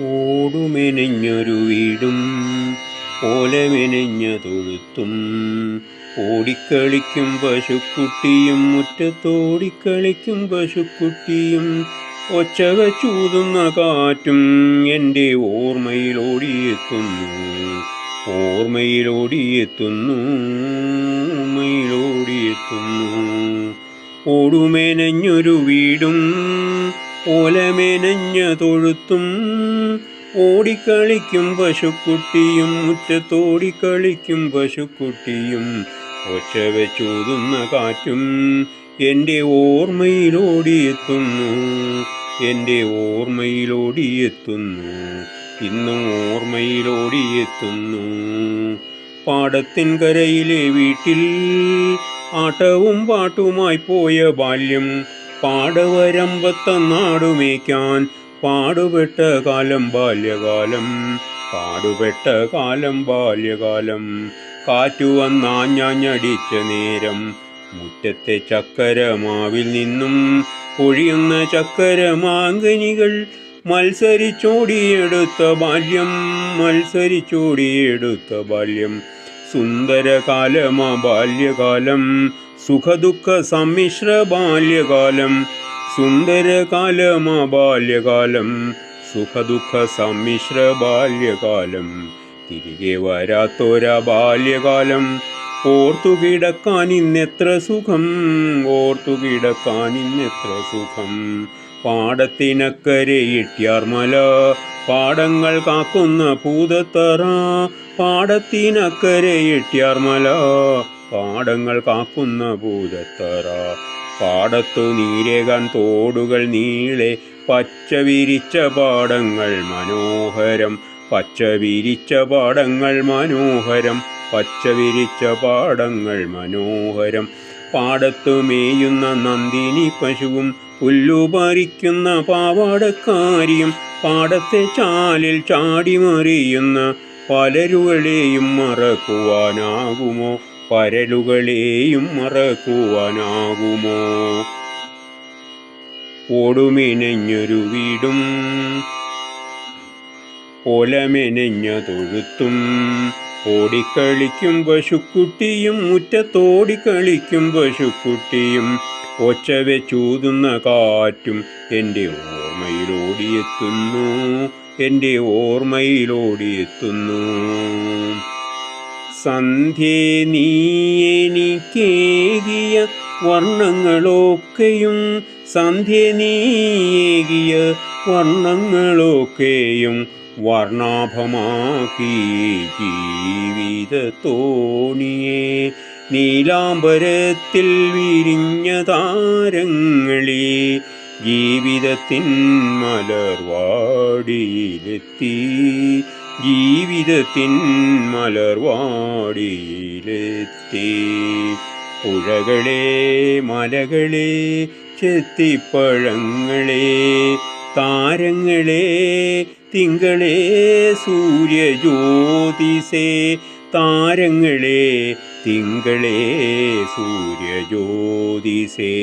ഓടുമെനഞ്ഞൊരു വീടും ഓലമെനഞ്ഞ തൊഴുത്തും ഓടിക്കളിക്കും പശുക്കുട്ടിയും മുറ്റത്തോടിക്കളിക്കും പശുക്കുട്ടിയും. ഒച്ചക ചൂതുന്ന കാറ്റും എന്റെ ഓർമ്മയിലോടിയെത്തുന്നു ഓർമ്മയിലോടിയെത്തുന്നു ഓർമ്മയിലോടിയെത്തുന്നു. ഓടുമെനഞ്ഞൊരു വീടും ഓലമെനഞ്ഞ തൊഴുത്തും ഓടിക്കളിക്കും പശുക്കുട്ടിയും മുറ്റത്തോടിക്കളിക്കും പശുക്കുട്ടിയും. ഒച്ച വെച്ചൂതുന്ന കാറ്റും എന്റെ ഓർമ്മയിലോടിയെത്തുന്നു എന്റെ ഓർമ്മയിലോടിയെത്തുന്നു ഇന്നും ഓർമ്മയിലോടിയെത്തുന്നു. പാടത്തിൻ കരയിലെ വീട്ടിൽ ആട്ടവും പാട്ടുമായി പോയ ബാല്യം പാടവരമ്പത്ത നാടുമേക്കാൻ പാടുപെട്ട കാലം ബാല്യകാലം പാടുപെട്ട കാലം ബാല്യകാലം. കാറ്റു വന്നാഞ്ഞാഞ്ഞടിച്ച നേരം മുറ്റത്തെ ചക്കരമാവിൽ നിന്നും പൊഴിയുന്ന ചക്കരമാങ്കനികൾ മത്സരിച്ചോടിയെടുത്ത ബാല്യം മത്സരിച്ചോടിയെടുത്ത ബാല്യം. സുന്ദരകാലമാ ബാല്യകാലം സുഖദുഃഖ സമ്മിശ്ര ബാല്യകാലം സുന്ദരകാലമാ ബാല്യകാലം സുഖദുഃഖ സമ്മിശ്ര ബാല്യകാലം തിരികെ വരാത്തോരാ ബാല്യകാലം ഓർത്തു കിടക്കാൻ ഇന്നെത്ര സുഖം ഓർത്തു കിടക്കാൻ ഇന്നെത്ര സുഖം. പാടത്തിനക്കരെ ഇട്ടിയാർമല പാടങ്ങൾ കാക്കുന്ന പൂതത്തറ പാടത്തിനക്കരെ ഇട്ടിയാർമല പാടങ്ങൾ കാക്കുന്ന പൂജത്തറ പാടത്തു നീരേകാൻ തോടുകൾ നീളെ. പച്ച വിരിച്ച പാടങ്ങൾ മനോഹരം. പച്ച വിരിച്ച പാടങ്ങൾ മനോഹരം. പച്ച വിരിച്ച പാടങ്ങൾ മനോഹരം. പാടത്തു മേയുന്ന നന്ദിനി പശുവും പുല്ലു പറിക്കുന്ന പാവാടക്കാരിയും പാടത്തെ ചാലിൽ ചാടിമറിയുന്ന പലരുകളെയും മറക്കുവാനാകുമോ? പരലുകളെയും മറക്കുവാനാകുമോ? ഓടുമിനഞ്ഞൊരു വീടും ഒലമെനഞ്ഞ തൊഴുത്തും ഓടിക്കളിക്കും പശുക്കുട്ടിയും മുറ്റത്തോടിക്കളിക്കും പശുക്കുട്ടിയും ഒച്ച വെച്ചൂതുന്ന കാറ്റും എന്റെ ഓർമ്മയിലോടിയെത്തുന്നു എന്റെ ഓർമ്മയിലോടിയെത്തുന്നു. സന്ധ്യേ നീ വർണങ്ങളൊക്കെയും സന്ധ്യ നീയേകിയ വർണങ്ങളൊക്കെയും വർണാഭമാക്കി ജീവിത തോണിയെ നീലാംബരത്തിൽ വിരിഞ്ഞ താരങ്ങളെ ജീവിതത്തിൻ മലർവാടിയിലെത്തി. ജീവിതത്തിൻ മലർവാടിയിലെത്തി പുഴകളെ മലകളെ ചെത്തിപ്പഴങ്ങളെ താരങ്ങളെ തിങ്കളെ സൂര്യജ്യോതിസേ താരങ്ങളെ തിങ്കളെ സൂര്യജ്യോതിസേ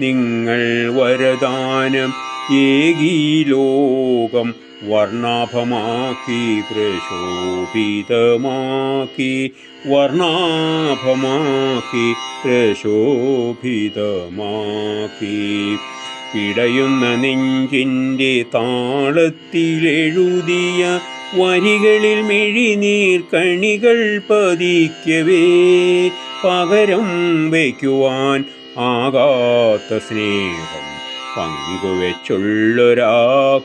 നിങ്ങൾ വരദാനം ഏകീ ലോകം വർണാഭമാക്കി പ്രശോഭിതമാക്കി വർണാഭമാക്കി പ്രശോഭിതമാക്കി. പിടയുന്ന നെഞ്ചിന്റെ താളത്തിലെഴുതിയ വരികളിൽ മെഴിനീർ കണികൾ പതിക്കവേ പകരം വയ്ക്കുവാൻ ആകാത്ത സ്നേഹം. പങ്കുവെച്ചുള്ളൊരാ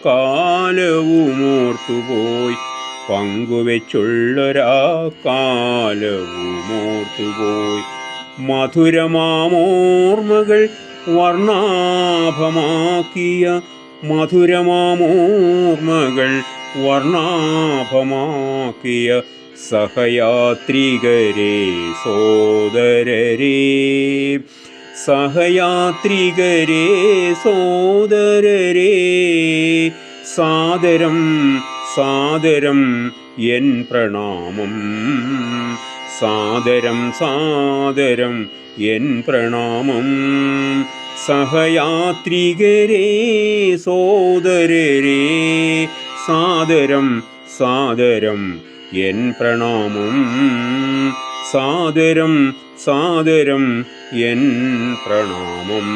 കാലവും ഓർത്തുപോയി പങ്കുവെച്ചുള്ളൊരാ കാലവും ഓർത്തുപോയി മധുരമാമോർമ്മകൾ വർണാഭമാക്കിയ മധുരമാമോർമ്മകൾ വർണാഭമാക്കിയ സഹയാത്രികരെ സോദരരേ സഹയാത്രികരെ സോദരരേ സാദരം സാദരം എൻ പ്രണാമം. സാദരം സാദരം എൻ പ്രണാമം. സഹയാത്രികരെ സോദരരേ സാദരം സാദരം എൻ പ്രണാമം. സാദരം സാദരം എൻ പ്രണാമം.